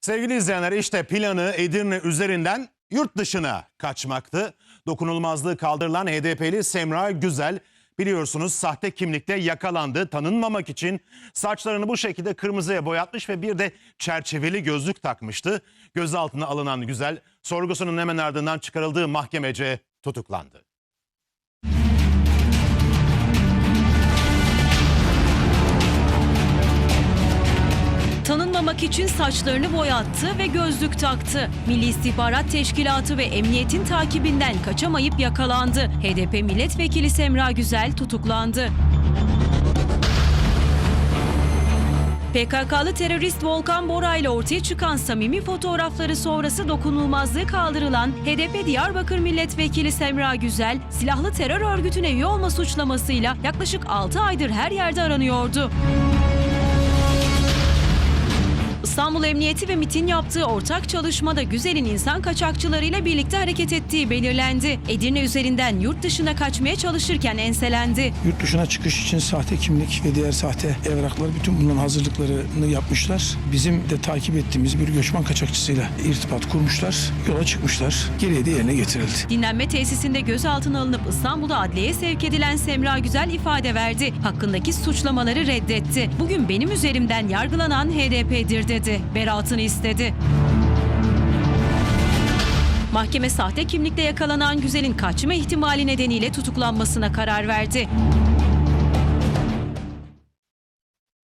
Sevgili izleyenler işte planı Edirne üzerinden yurt dışına kaçmaktı. Dokunulmazlığı kaldırılan HDP'li Semra Güzel biliyorsunuz sahte kimlikte yakalandı. Tanınmamak için saçlarını bu şekilde kırmızıya boyatmış ve bir de çerçeveli gözlük takmıştı. Gözaltına alınan Güzel sorgusunun hemen ardından çıkarıldığı mahkemece tutuklandı. Tanınmamak için saçlarını boyattı ve gözlük taktı. Milli İstihbarat Teşkilatı ve emniyetin takibinden kaçamayıp yakalandı. HDP milletvekili Semra Güzel tutuklandı. PKK'lı terörist Volkan Bora ile ortaya çıkan samimi fotoğrafları sonrası dokunulmazlığı kaldırılan HDP Diyarbakır Milletvekili Semra Güzel, silahlı terör örgütüne üye olma suçlamasıyla yaklaşık 6 aydır her yerde aranıyordu. İstanbul Emniyeti ve MIT'in yaptığı ortak çalışmada Güzel'in insan kaçakçılarıyla birlikte hareket ettiği belirlendi. Edirne üzerinden yurt dışına kaçmaya çalışırken enselendi. Yurt dışına çıkış için sahte kimlik ve diğer sahte evraklar bütün bunların hazırlıklarını yapmışlar. Bizim de takip ettiğimiz bir göçmen kaçakçısıyla irtibat kurmuşlar. Yola çıkmışlar. Geriye de yerine getirildi. Dinlenme tesisinde gözaltına alınıp İstanbul'da adliyeye sevk edilen Semra Güzel ifade verdi. Hakkındaki suçlamaları reddetti. Bugün benim üzerimden yargılanan HDP'dir dedi. Beraatını istedi. Mahkeme sahte kimlikle yakalanan Güzel'in kaçma ihtimali nedeniyle tutuklanmasına karar verdi.